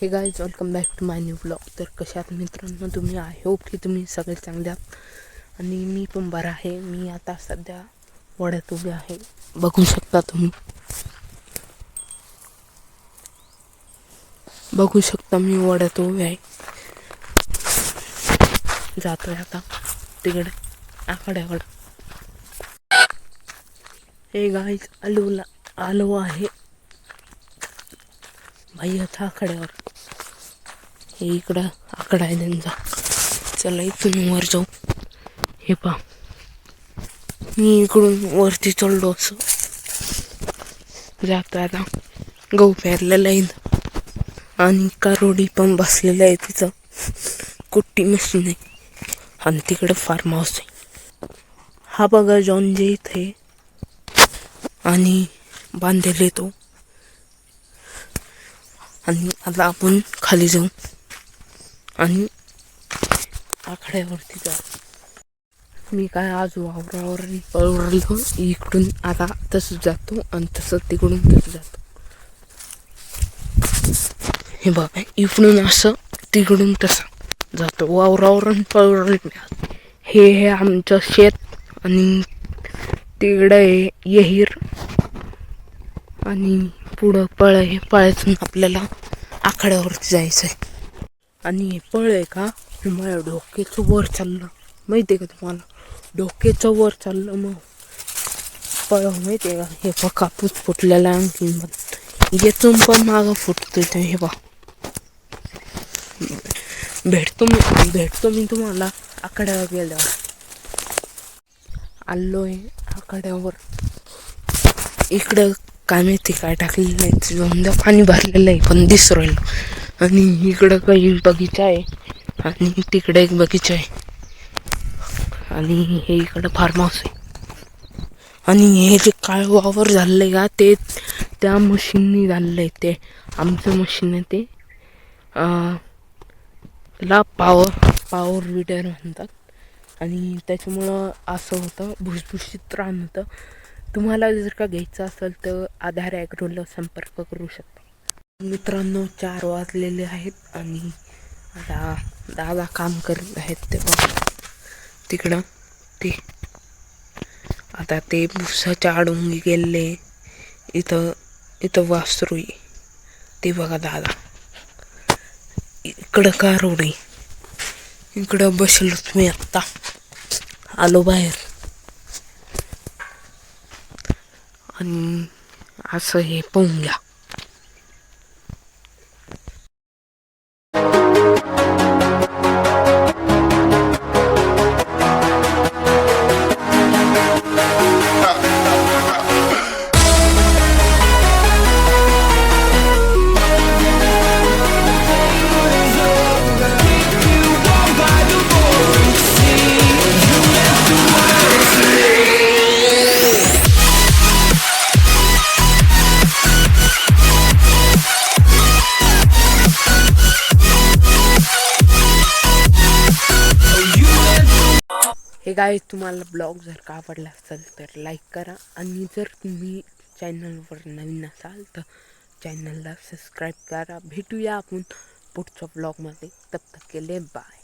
Hey guys welcome back to my new blog तर कशात मित्रांनो तुम्ही आय होप की तुम्ही सगळे चांगले आहात. आणि मी पण बरा आहे. मी आता सध्या वड्यात उभे आहे. बघू शकता तुम्ही. बघू शकता मी वड्यात उभे आहे. जातोय आता तिकडे आकड्याकडं. हे गाईज आलूला आलो आहे. भाई आता आकड्यावर. इकडं आकडा आहे त्यांचा. चला इथून वर जाऊ. हे पा मी इकडून वरती चढलो असं. जातो आता गहू पेरलेला आहे. आणि कारोडी पण बसलेलं आहे तिचं कुट्टी मशीन आहे. आणि तिकडं फार्म हाऊस आहे. हा बघा जॉन जे इथे. आणि बांधलेला तो. आणि आता आपण खाली जाऊ. आणि आखाड्यावरती जा. मी काय आज वावरावर पळवरलो इकडून आता तसंच जातो आणि तसं तिकडून तसं जातो. हे बाबा इकडून असं तिकडून तसं जातो. वावरावरून पळवरल हे हे आमचं शेत आणि तिकडं आहे येहीर आणि पुढं पळ हे पळायतून आपल्याला आखाड्यावरती जायचं आहे आणि हे पळ आहे का? हे माझ्या डोक्याचं वर चाललं. माहिती आहे का तुम्हाला? डोक्याचं वर चाललं मग. पळ माहिती आहे का? हे बघ कापूस फुटलेला आहे आणखीन पण येथून पण मागं फुटतोय ते हे बा भेटतो मी भेटतो मी तुम्हाला आकड्यावर गेल्यावर. आलो आहे आखाड्यावर. इकडं काय माहिती काय टाकलेलं आहे? समजा पाणी भरलेलं आहे पण दिसू राहिलं. आणि इकडं काही बगीचा आहे. आणि तिकडे एक बगीचा आहे. आणि हे इकडं फार्म हाऊस आहे. आणि हे जे काळ वावर झालं आहे का ते त्या मशीननी झालेलं आहे ते. आमचं मशीन आहे ते. ला पावर पावर विडर म्हणतात. आणि त्याच्यामुळं असं होतं भुसभुशीत रान होतं. तुम्हाला जर का घ्यायचं असेल तर आधार ॲग्रोला संपर्क करू शकता. मित्रांनो चार वाजलेले आहेत आणि आता दादा काम करत आहेत तेव्हा. तिकडं ते आता ते भुसाच्या आडून गेले. इथं इथं वासरू ते बघा दादा. इकडं का रोड आहे? इकडं बसलो तुम्ही आत्ता. आलो बाहेर. आणि असं हे पाहून घ्या. हे गाय तुम्हाला ब्लॉग जर का आवडला असेल तर लाईक करा. आणि जर तुम्ही चॅनलवर नवीन असाल तर चॅनलला सबस्क्राईब करा. भेटूया आपण पुढच्या ब्लॉगमध्ये तब तक केले बाय